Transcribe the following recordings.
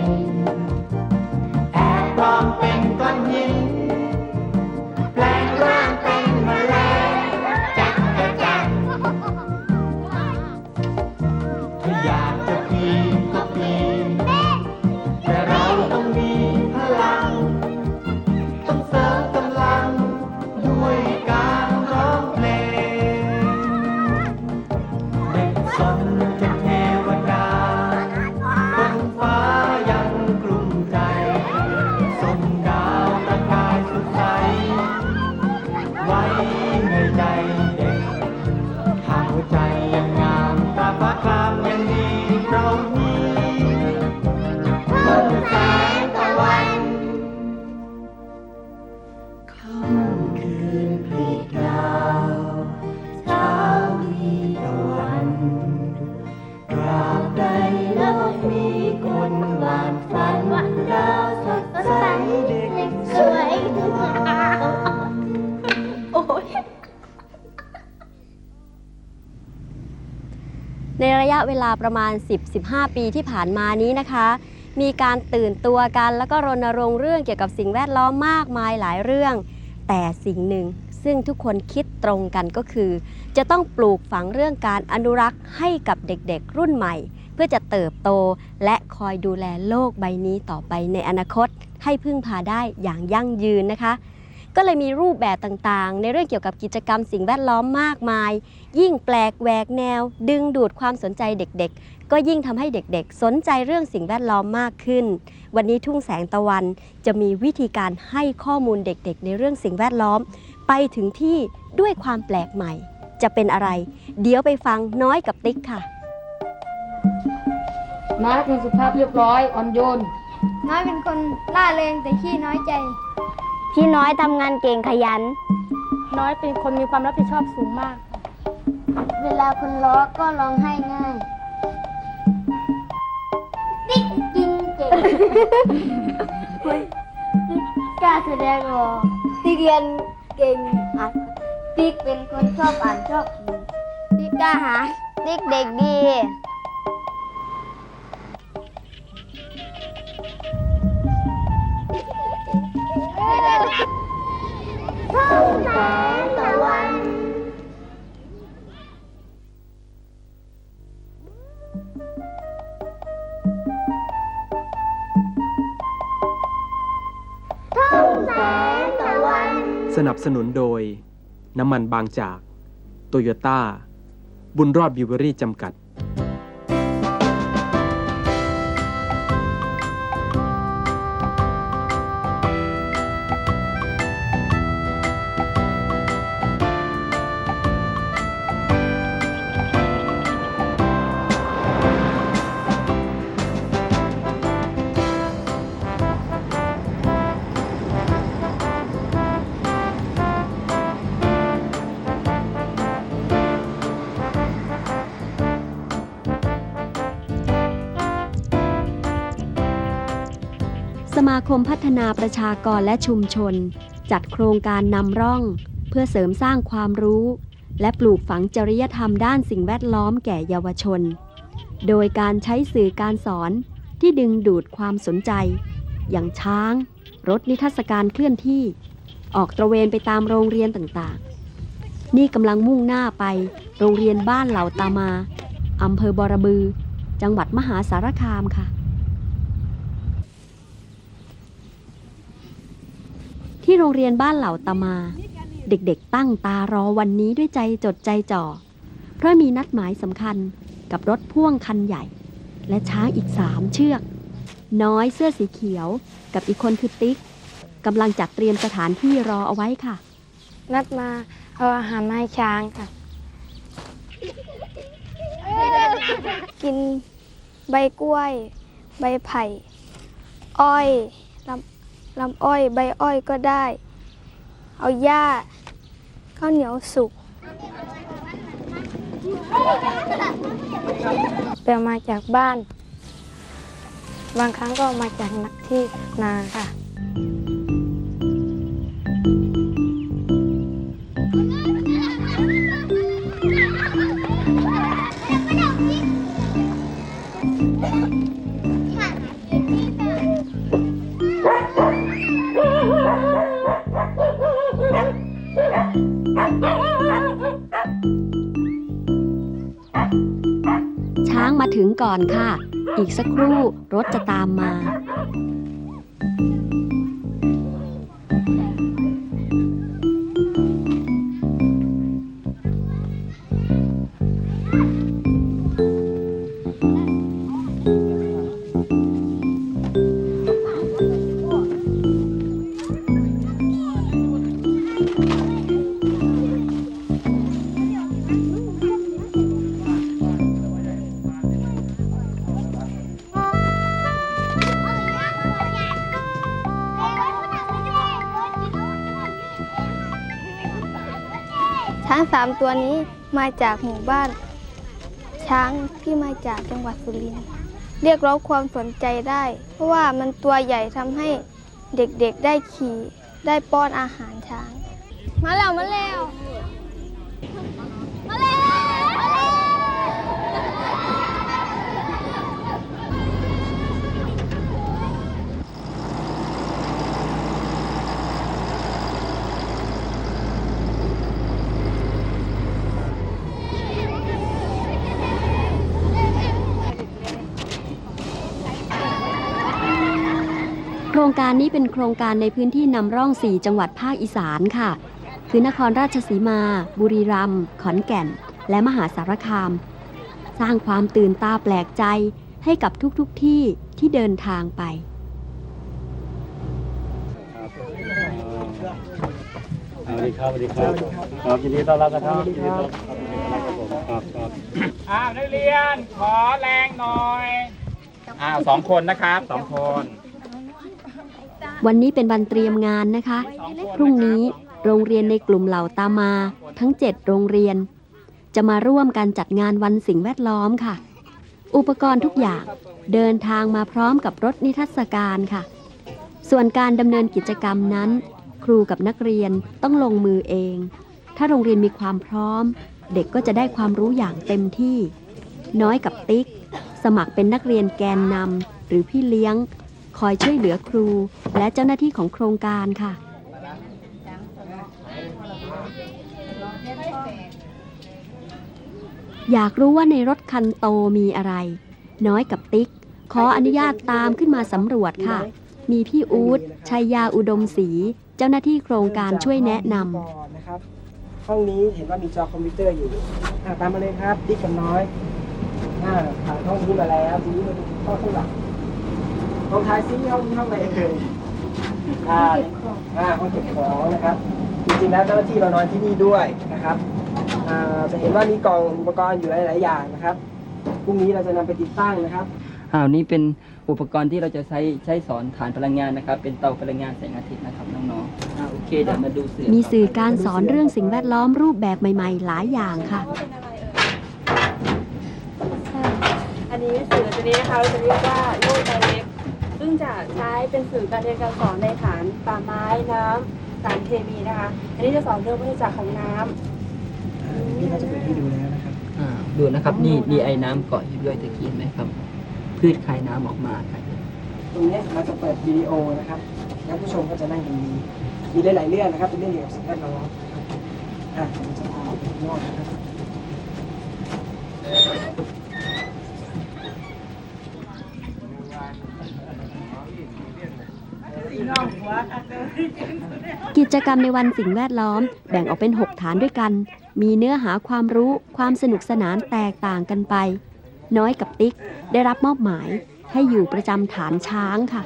น ใจ เวลาประมาณ 10-15 ปีที่ผ่านมานี้นะคะ มีการตื่นตัวกันแล้วก็รณรงค์เรื่องเกี่ยวกับสิ่งแวดล้อมมากมายหลายเรื่อง แต่สิ่งหนึ่งซึ่งทุกคนคิดตรงกันก็คือ จะต้องปลูกฝังเรื่องการอนุรักษ์ให้กับเด็กๆ รุ่นใหม่ เพื่อจะเติบโตและคอยดูแลโลกใบนี้ต่อไปในอนาคต ให้พึ่งพาได้อย่างยั่งยืนนะคะ ก็เลยมีรูปแบบต่างๆ ในเรื่องเกี่ยวกับกิจกรรมสิ่งแวดล้อมมากมาย ยิ่งแปลกแหวกแนว ดึงดูดความสนใจเด็กๆ ก็ยิ่งทำให้เด็กๆ สนใจเรื่องสิ่งแวดล้อมมากขึ้น วันนี้ทุ่งแสงตะวันจะมีวิธีการให้ข้อมูลเด็กๆ ในเรื่องสิ่งแวดล้อม ไปถึงที่ด้วยความแปลกใหม่ จะเป็นอะไร เดี๋ยวไปฟังน้อยกับติ๊กค่ะน้อยเป็นสุภาพเรียบร้อยอ่อนโยน น้อยเป็นคนล่าเริงแต่ขี้น้อยใจ พี่น้อยทำงานเก่งขยัน น้อยเป็นคนมีความรับผิดชอบสูงมาก เวลาคนล้อก็ร้องไห้ง่ายติ๊กกินเก่งกล้าแสดงออกติ๊กเรียนเก่งอะติ๊กเป็นคนชอบอ่านชอบเขียนติ๊กกล้าหาญติ๊กเด็กดี สนับสนุนโดย น้ำมันบางจาก โตโยต้า บุญรอดบิวเวอรี่จำกัด นาประชากรและชุมชน จัดโครงการนำร่อง เพื่อเสริมสร้างความรู้ และปลูกฝังจริยธรรมด้านสิ่งแวดล้อมแก่เยาวชน โดยการใช้สื่อการสอนที่ดึงดูดความสนใจ อย่างช้าง รถนิทรรศการเคลื่อนที่ ออกตระเวนไปตามโรงเรียนต่างๆ นี่กำลังมุ่งหน้าไป โรงเรียนบ้านเหล่าตามาอำเภอบอระบือ จังหวัดมหาสารคามค่ะ ที่โรงเรียนบ้านเหล่าตมา เด็กๆ ตั้งตารอวันนี้ด้วยใจจดใจจ่อ เพราะมีนัดหมายสำคัญกับรถพ่วงคันใหญ่ และช้างอีกสามเชือก น้อยเสื้อสีเขียว กับอีกคนคือติ๊กกำลังจัดเตรียมสถานที่รอเอาไว้ค่ะ นัดมาเอาอาหารมาให้ช้างค่ะ กินใบกล้วย ใบไผ่ อ้อยลำ ลำอ้อยใบอ้อยก็ได้ เอาหญ้าข้าวเหนียวสุกไปามาจากบ้าน บางครั้งก็มามาจากที่นาค่ะ มาถึงก่อนค่ะ อีกสักครู่รถจะตามมา ตัวนี้มาจากหมู่บ้าน ช้างที่มาจากจังหวัดสุรินทร์เรียกร้องความสนใจได้ เพราะว่ามันตัวใหญ่ทำให้เด็กๆได้ขี่ ได้ป้อนอาหารช้าง มาแล้วมาแล้ว รงการนี้เป็นโครงการในพื้นที่นำร่อง 4 จังหวัดภาคอีสานค่ะ คือนครราชสีมา บุรีรัมย์ขอนแก่น และมหาสารคาม สร้างความตื่นตาแปลกใจให้กับทุกๆทที่ที่เดินทางไป สวัสดีครับสวัสดีครับครับยินดีต้อนรับนะครับยินดีต้อนรับครับผมครับครับอ้าวนักเรียนขอแรงหน่อยอ้าวสองคนนะครับสองคน วันนี้เป็นวันเตรียมงานนะคะ พรุ่งนี้โรงเรียนในกลุ่มเหล่าตามา ทั้ง 7 โรงเรียน จะมาร่วมกันจัดงานวันสิ่งแวดล้อมค่ะ อุปกรณ์ทุกอย่างเดินทางมาพร้อมกับรถนิทรรศการค่ะ ส่วนการดำเนินกิจกรรมนั้น ครูกับนักเรียนต้องลงมือเอง ถ้าโรงเรียนมีความพร้อม เด็กก็จะได้ความรู้อย่างเต็มที่ น้อยกับติ๊ก สมัครเป็นนักเรียนแกนนำหรือพี่เลี้ยง คอยช่วยเหลือครู และเจ้าหน้าที่ของโครงการค่ะ อยากรู้ว่าในรถคันโตมีอะไร น้อยกับติ๊ก ขออนุญาตตามขึ้นมาสำรวจค่ะ มีพี่อู๊ดชัยยาอุดมศรีเจ้าหน้าที่โครงการช่วยแนะนำห้องนี้เห็นว่ามีจอคอมพิวเตอร์อยู่ตามมาเลยครับติ๊กกับน้อยอ่าผ่านห้องนี้มาแล้วทีนี้มาดูห้องข้างหลัง ลองทายซิห้องนี้ห้องไหนเอ่ยอ่าอ่าห้องเก็บของนะครับ จริงๆแล้วเจ้าหน้าที่เรานอนที่นี่ด้วยนะครับอ่าจะเห็นว่ามีกล่องอุปกรณ์อยู่หลายๆอย่างนะครับพรุ่งนี้เราจะนำไปติดตั้งนะครับอ่านี่เป็นอุปกรณ์ที่เราจะใช้ใช้สอนฐานพลังงานนะครับ เป็นเตาพลังงานแสงอาทิตย์นะครับน้องๆอ่าโอเคเดี๋ยวมาดูเสือมีสื่อการสอนเรื่องสิ่งแวดล้อมรูปแบบใหม่ ๆ หลายอย่างค่ะ อันนี้สื่อตัวนี้นะคะเราจะเรียกว่าโลกไดเรก ซึ่งจะใช้เป็นสื่อการเรียนการสอนในฐานป่าไม้น้ำสารเคมีนะคะ อันนี้จะสอนเรื่องวัฏจักรของน้ำนี่เราจะเปิดให้ดูแล้วนะครับ อ่าดูนะครับนี่มีไอ้น้ำเกาะอยู่ด้วยตะกี้เห็นไหมครับ พืชคายน้ำออกมาครับตรงนี้เราจะเปิดวิดีโอนะครับ แล้วผู้ชมก็จะนั่งตรงนี้มีหลายๆเรื่องนะครับเป็นเรื่องเกี่ยวกับสิ่งแวดล้อมอะผมจะพาไปข้างนอกนะครับ กิจกรรมในวันสิ่งแวดล้อมแบ่งออกเป็น 6 ฐานด้วยกัน มีเนื้อหาความรู้ความสนุกสนานแตกต่างกันไป น้อยกับติ๊กได้รับมอบหมายให้อยู่ประจำฐานช้างค่ะ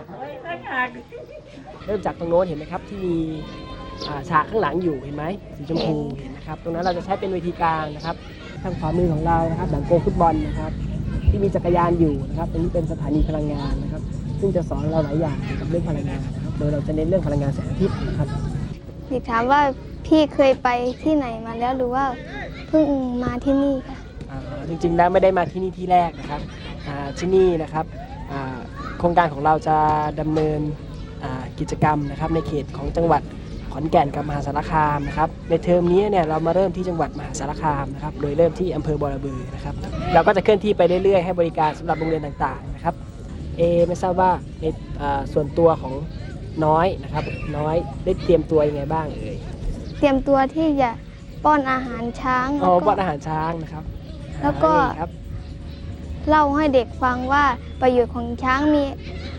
เริ่มจากตรงโน้นเห็นไหมครับ ที่มีฉากข้างหลังอยู่เห็นไหมสีชมพูเห็นนะครับ ตรงนั้นเราจะใช้เป็นเวทีกลางนะครับ ทางขวามือของเรานะครับหลังโกฟุตบอลนะครับ ที่มีจักรยานอยู่นะครับตรงนี้เป็นสถานีพลังงานนะครับ ซึ่งจะสอนเราหลายอย่างเกี่ยวกับเรื่องพลังงานนะ โดยเราจะเน้นเรื่องพลังงานแสงอาทิตย์นะครับอยากถามว่าพี่เคยไปที่ไหนมาแล้วหรือว่าเพิ่งมาที่นี่ค่ะอ่าจริงๆแล้วไม่ได้มาที่นี่ที่แรกนะครับอ่าที่นี่นะครับอ่าโครงการของเราจะดำเนินอ่ากิจกรรมนะครับในเขตของจังหวัดขอนแก่นกับมหาสารคามนะครับในเทอมนี้เนี่ยเรามาเริ่มที่จังหวัดมหาสารคามนะครับโดยเริ่มที่อำเภอบอระเบือนะครับเราก็จะเคลื่อนที่ไปเรื่อยๆให้บริการสำหรับโรงเรียนต่างๆนะครับเอไม่ทราบว่าในอ่าส่วนตัวของ น้อยนะครับ น้อยได้เตรียมตัวยังไงบ้างเอ่ยเตรียมตัวที่จะป้อนอาหารช้างอ๋อแล้วป้อก็นอาหารช้างนะครับแล้วก็ อ่านี่ครับเล่าให้เด็กฟังว่าประโยชน์ของช้างมี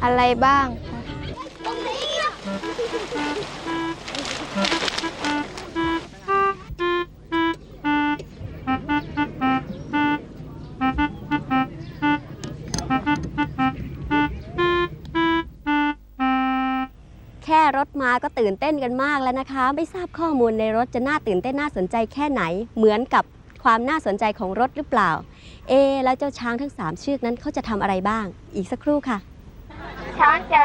อะไรบ้างค่ะแค่ รถมาก็ตื่นเต้นกันมากแล้วนะคะ ไม่ทราบข้อมูลในรถจะน่าตื่นเต้นน่าสนใจแค่ไหน เหมือนกับความน่าสนใจของรถหรือเปล่า เอะแล้วเจ้าช้างทั้ง 3 เชือกนั้นเขาจะทำอะไรบ้าง อีกสักครู่ค่ะ ช้างจะ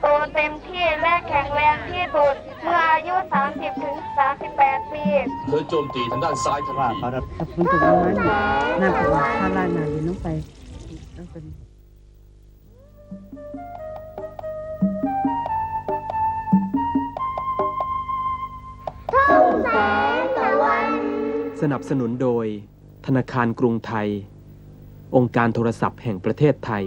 โตเต็มที่และแข็งแรงที่สุดเมื่ออายุ 30 ถึง 38 ปี เธอโจมตีทางด้านซ้ายทันว่าที เขาจะถ้าฝนตกมาเนี่ยน้ำก็ข้าลายมาเดี๋ยวน้องไป สนับสนุนโดย ธนาคารกรุงไทย องค์การโทรศัพท์แห่งประเทศไทย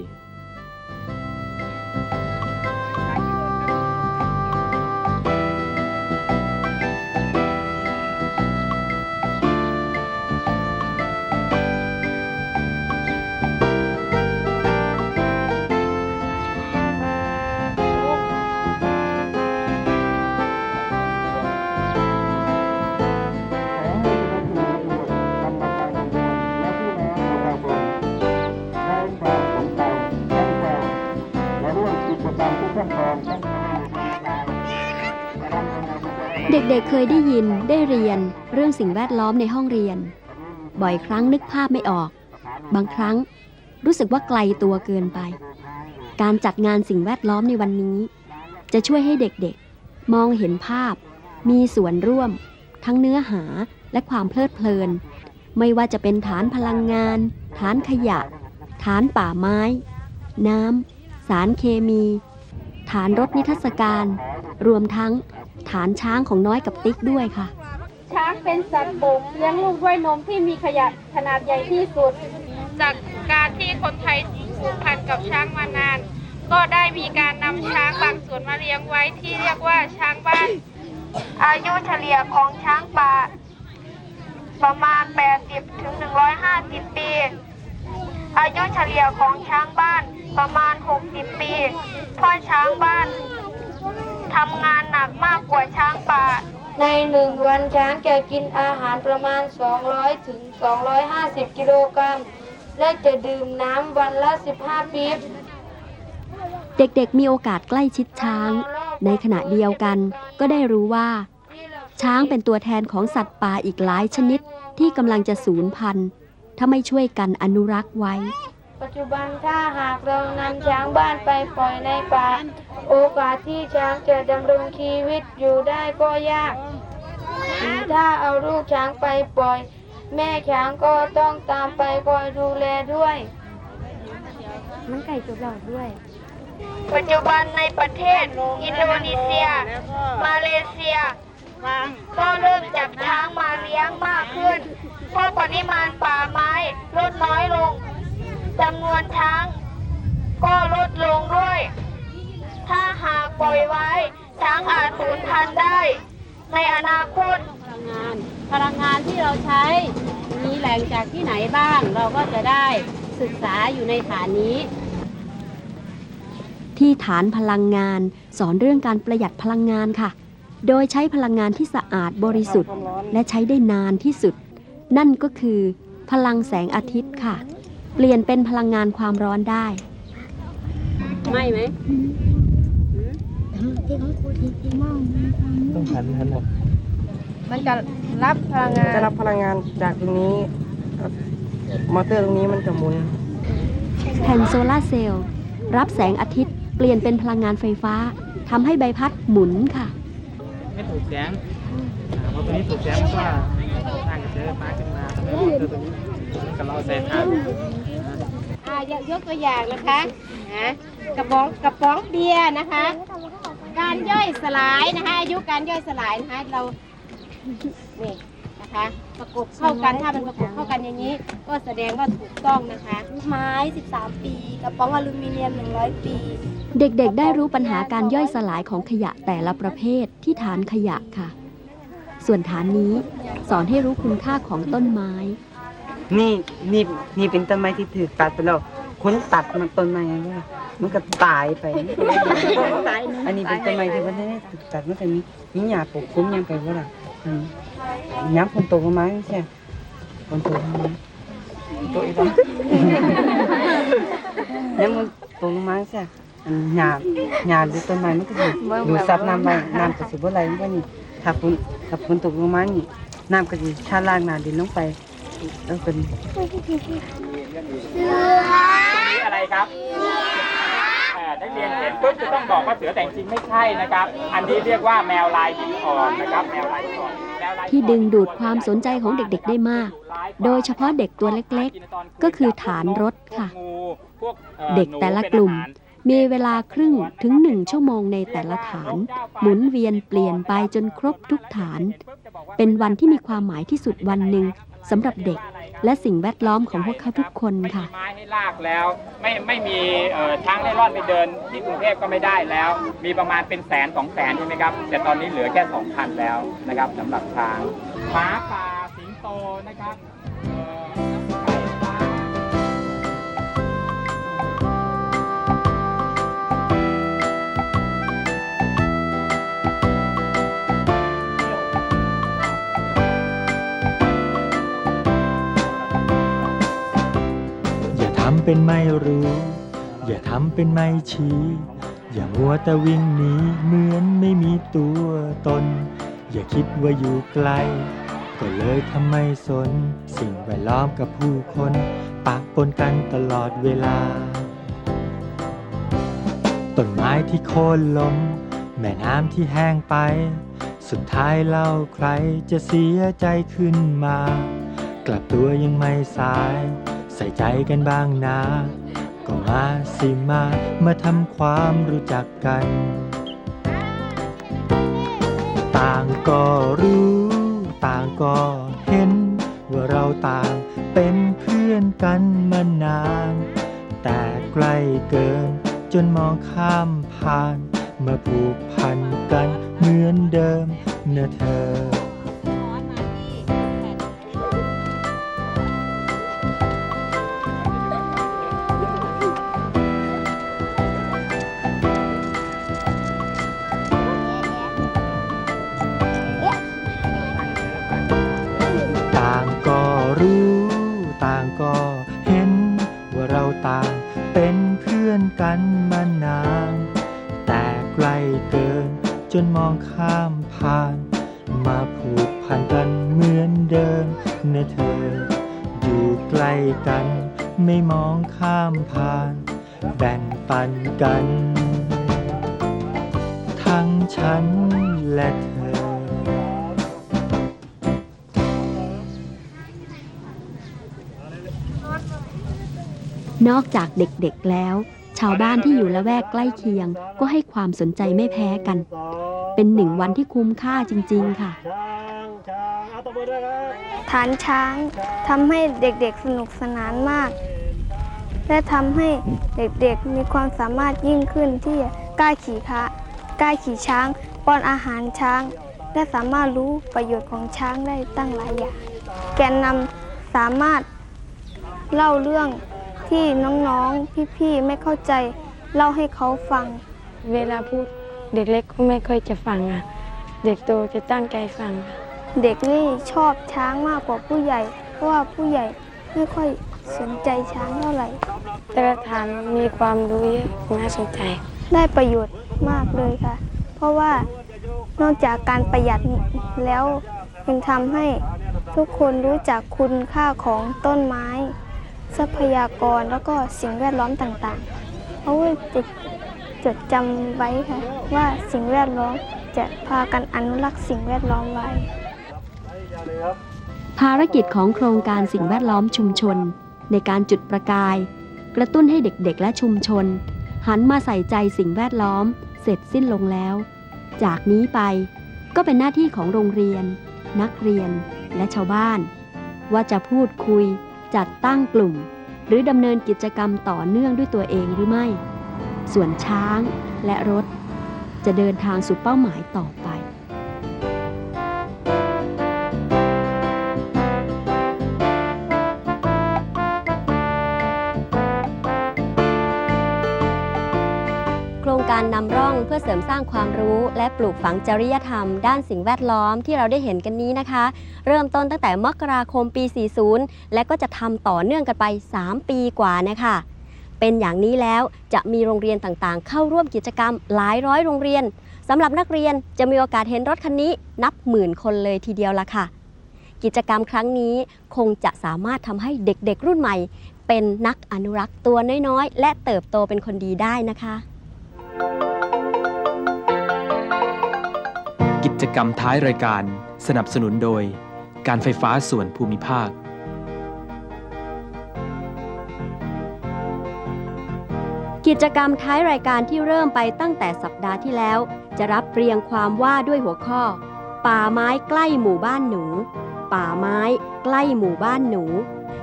เรื่องสิ่งแวดล้อมในห้องเรียน บ่อยครั้งนึกภาพไม่ออก บางครั้งรู้สึกว่าไกลตัวเกินไป การจัดงานสิ่งแวดล้อมในวันนี้ จะช่วยให้เด็กๆ มองเห็นภาพ มีส่วนร่วม ทั้งเนื้อหาและความเพลิดเพลิน ไม่ว่าจะเป็นฐานพลังงาน ฐานขยะ ฐานป่าไม้ น้ำ สารเคมี ฐานรถนิทรรศการ รวมทั้งฐานช้างของน้อยกับติ๊กด้วยค่ะ ช้างเป็นสัตว์บกเลี้ยงลูกด้วยนมที่มีขยะขนาดใหญ่ที่สุด จากการที่คนไทยผูกพันกับช้างมานาน ก็ได้มีการนำช้างบางส่วนมาเลี้ยงไว้ที่เรียกว่าช้างบ้าน อายุเฉลี่ยของช้างป่าประมาณ 80 ถึง 150 ปี อายุเฉลี่ยของช้างบ้านประมาณ 60 ปี เพราะช้างบ้านทำงานหนักมากกว่าช้างป่า ในหนึ่งวันช้างจะกินอาหารประมาณ 200 ถึง 250 กิโลกรัม และจะดื่มน้ำวันละ 15 ปีบเด็กๆมีโอกาสใกล้ชิดช้าง ในขณะเดียวกันก็ได้รู้ว่า ช้างเป็นตัวแทนของสัตว์ป่าอีกหลายชนิดที่กำลังจะสูญพันธุ์ ถ้าไม่ช่วยกันอนุรักษ์ไว้ ปัจจุบันถ้าหากเรานำช้างบ้านไปปล่อยในป่า โอกาสที่ช้างจะดำรงชีวิตอยู่ได้ก็ยากหรือถ้าเอาลูกช้างไปปล่อย แม่ช้างก็ต้องตามไปคอยดูแลด้วย มันไก่จุกหลอดด้วย ปัจจุบันในประเทศ อินโดนีเซีย มาเลเซียก็เริ่มจับช้างมาเลี้ยงมากขึ้น เพราะปริมาณป่าไม้ลดน้อยลง จำนวนช้างก็ลดลงด้วย ถ้าหากปล่อยไว้ ช้างอาจสูญพันธุ์ได้ ในอนาคตพลังงาน พลังงานที่เราใช้ มีแหล่งจากที่ไหนบ้าง เราก็จะได้ศึกษาอยู่ในฐานนี้ ที่ฐานพลังงาน สอนเรื่องการประหยัดพลังงานค่ะ โดยใช้พลังงานที่สะอาดบริสุทธิ์ และใช้ได้นานที่สุด นั่นก็คือ พลังแสงอาทิตย์ค่ะ เปลี่ยนเป็นพลังงานความร้อนได้ไม่ไหมต้องหันหันหมดมันจะรับพลังงาน จะรับพลังงานจากตรงนี้ มอเตอร์ตรงนี้มันจะหมุน แผ่นโซลาร์เซลล์รับแสงอาทิตย์เปลี่ยนเป็นพลังงานไฟฟ้าทำให้ใบพัดหมุนค่ะ ไม่ถูกแสงอ่าพอตัวนี้ถูกแสงมันก็สร้างกระแสไฟฟ้าขึ้นมาทำให้มอเตอร์ตัวนี้ ก็เราใส่ถาดอ่ายกตัวอย่างนะคะนะกระป๋องกระป๋องเบียร์นะคะ การย่อยสลายนะคะอายุการย่อยสลายนะคะเรานี่นะคะประกบเข้ากันถ้ามันประกบเข้ากันอย่างนี้ ก็แสดงว่าถูกต้องนะคะไม้ 13 ปีกระป๋องอลูมิเนียม 100 ปี เด็กๆ ได้รู้ปัญหาการย่อยสลายของขยะแต่ละประเภทที่ฐานขยะค่ะ ส่วนฐานนี้สอนให้รู้คุณค่าของต้นไม้ นี่นี่นี่เป็นต้นไม้ที่ถือตัดไปแล้วคนตัดมันต้นไม้ว่ามันก็ตายไป อันนี้เป็นต้นไม้ที่มันได้ถูกตัดมันก็มีมีหญ้าปกคลุมหยังไปว่าล่ะอันย้ำคนโตประมาณนี้ใช่คนโตประมาณโตอีกแล้วย้ำคนโตประมาณใช่อันหญ้าหญ้าหรือต้นไม้มันก็สิดูดซับน้ำไปน้ำก็สิบ่ไหลมันก็นี่ถ้าฝนถ้าฝนตกลงมานี่น้ำก็สิชาลากหน้าดินลงไป แล้วเป็นนี่อะไรครับเอ่อนักเรียนเห็นปุ๊บจะต้องบอกว่าเสือแต่จริงๆไม่ใช่นะครับ อันนี้เรียกว่าแมวลายหินอ่อนนะครับ แมวลายหินอ่อนแมวลายหินอ่อนที่ดึงดูดความสนใจของเด็กๆได้มาก โดยเฉพาะเด็กตัวเล็กๆ ก็คือฐานรถค่ะพวกอ่อเด็กแต่ละกลุ่มหนูเป็นอาหารมีเวลาครึ่งถึงหนึ่งชั่วโมงในแต่ละฐาน หมุนเวียนเปลี่ยนไปจนครบทุกฐาน เป็นวันที่มีความหมายที่สุดวันหนึ่ง สำหรับเด็กและสิ่งแวดล้อมของพวกเขาทุกคนค่ะไม้ให้ลากแล้ว ไม่ไม่มีช้างเล่ร่อนไปเดินที่กรุงเทพก็ไม่ได้แล้ว มีประมาณเป็นแสนสองแสนใช่ไหมครับ แต่ตอนนี้เหลือแค่สองพันแล้วนะครับสำหรับช้างหมาป่าสิงโตนะครับำเป็นไม่รู้ อย่าทำเป็นไม่ชี้ อย่ามัวแต่วิ่งหนีเหมือนไม่มีตัวตน อย่าคิดว่าอยู่ไกล ก็เลยทำไม่สน สิ่งแวดล้อมกับผู้คนปะปนกันตลอดเวลา ต้นไม้ที่โค่นล้ม แม่น้ำที่แห้งไป สุดท้ายเล่าใครจะเสียใจขึ้นมา กลับตัวยังไม่สาย ส่ใจกันบ้างนะ ก็มาสิมา มาทำความรู้จักกัน ต่างก็รู้ ต่างก็เห็น ว่าเราต่างเป็นเพื่อนกันมานาน แต่ใกล้เกิน จนมองข้ามผ่าน มาผูกพันกันเหมือนเดิมนะเธอ กัน ทั้งฉันและเธอ นอกจากเด็กๆแล้ว ชาวบ้านที่อยู่ละแวกใกล้เคียงก็ให้ความสนใจไม่แพ้กัน เป็นหนึ่งวันที่คุ้มค่าจริง ๆ ค่ะ ฐานช้างทำให้เด็กๆสนุกสนานมาก และทำให้เด็กๆมีความสามารถยิ่งขึ้นที่จะกล้าขี่คะกล้าขี่ช้าง ป้อนอาหารช้าง และสามารถรู้ประโยชน์ของช้างได้ตั้งหลายอย่าง แกนนำสามารถเล่าเรื่องที่น้องๆ พี่ๆ ไม่เข้าใจ เล่าให้เขาฟัง เวลาพูดเด็กเล็กก็ไม่ค่อยจะฟังอะ เด็กโตจะตั้งใจฟังค่ะเด็กนี่ชอบช้างมากกว่าผู้ใหญ่ เพราะว่าผู้ใหญ่ไม่ค่อย สนใจช้างเท่าไหร่ แต่ละฐานมีความรู้เยอะน่าสนใจ ได้ประโยชน์มากเลยค่ะ เพราะว่านอกจากการประหยัดแล้วยังทำให้ทุกคนรู้จักคุณค่าของต้นไม้ ทรัพยากรแล้วก็สิ่งแวดล้อมต่างๆเขาจะจดจำไว้ค่ะว่าสิ่งแวดล้อมจะพากันอนุรักษ์สิ่งแวดล้อมไว้ภภารกิจของโครงการสิ่งแวดล้อมชุมชน ในการจุดประกาย กระตุ้นให้เด็กๆ และชุมชน หันมาใส่ใจสิ่งแวดล้อม เสร็จสิ้นลงแล้ว จากนี้ไปก็เป็นหน้าที่ของโรงเรียน นักเรียนและชาวบ้าน ว่าจะพูดคุย จัดตั้งกลุ่ม หรือดำเนินกิจกรรมต่อเนื่องด้วยตัวเองหรือไม่ ส่วนช้างและรถ จะเดินทางสู่เป้าหมายต่อไป เพื่อเสริมสร้างความรู้และปลูกฝังจริยธรรม ด้านสิ่งแวดล้อมที่เราได้เห็นกันนี้นะคะ เริ่มต้นตั้งแต่มกราคมปี 40 และก็จะทำต่อเนื่องกันไป 3 ปีกว่านะคะเป็นอย่างนี้แล้วจะมีโรงเรียนต่างๆ เข้าร่วมกิจกรรมหลายร้อยโรงเรียนสำหรับนักเรียนจะมีโอกาสเห็นรถคันนี้นับหมื่นคนเลยทีเดียวละค่ะ กิจกรรมครั้งนี้คงจะสามารถทำให้เด็กๆรุ่นใหม่ เป็นนักอนุรักษ์ตัวน้อยๆ และเติบโตเป็นคนดีได้นะคะกิ จกรรมท้ายรายการสนับสนุนโดย การไฟฟ้าส่วนภูมิภาค กิจกรรมท้ายรายการที่เริ่มไปตั้งแต่สัปดาห์ที่แล้ว จะรับเรียงความว่าด้วยหัวข้อ ป่าไม้ใกล้หมู่บ้านหนู ป่าไม้ใกล้หมู่บ้านหนู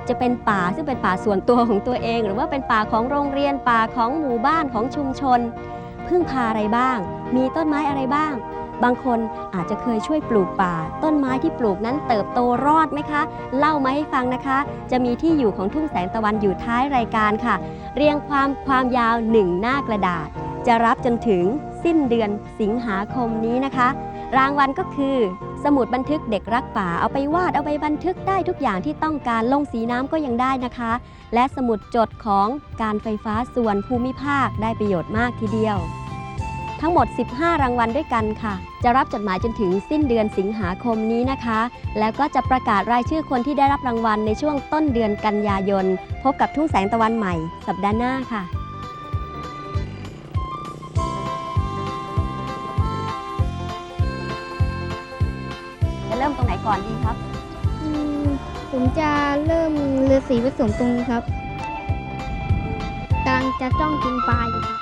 จะเป็นป่าซึ่งเป็นป่าส่วนตัวของตัวเอง หรือว่าเป็นป่าของโรงเรียนป่าของหมู่บ้านของชุมชน พึ่งพาอะไรบ้าง มีต้นไม้อะไรบ้าง บางคนอาจจะเคยช่วยปลูกป่า ต้นไม้ที่ปลูกนั้นเติบโตรอดไหมคะ เล่ามาให้ฟังนะคะ จะมีที่อยู่ของทุ่งแสงตะวันอยู่ท้ายรายการค่ะ เรียงความความยาวหนึ่งหน้ากระดาษ จะรับจนถึงสิ้นเดือนสิงหาคมนี้นะคะ รางวัลก็คือ สมุดบันทึกเด็กรักป่าเอาไปวาดเอาไปบันทึกได้ทุกอย่างที่ต้องการลงสีน้ำก็ยังได้นะคะ และสมุดจดของการไฟฟ้าส่วนภูมิภาคได้ประโยชน์มากทีเดียว ทั้งหมด 15 รางวัลด้วยกันค่ะ จะรับจดหมายจนถึงสิ้นเดือนสิงหาคมนี้นะคะ แล้วก็จะประกาศรายชื่อคนที่ได้รับรางวัลในช่วงต้นเดือนกันยายน พบกับทุ่งแสงตะวันใหม่ สัปดาห์หน้าค่ะจะเริ่มตรงไหนก่อนดีครับ ผมจะเริ่มเรือสีผสมตรงนี้ครับกำลังจะจ้องกินปลาอยู่ครับ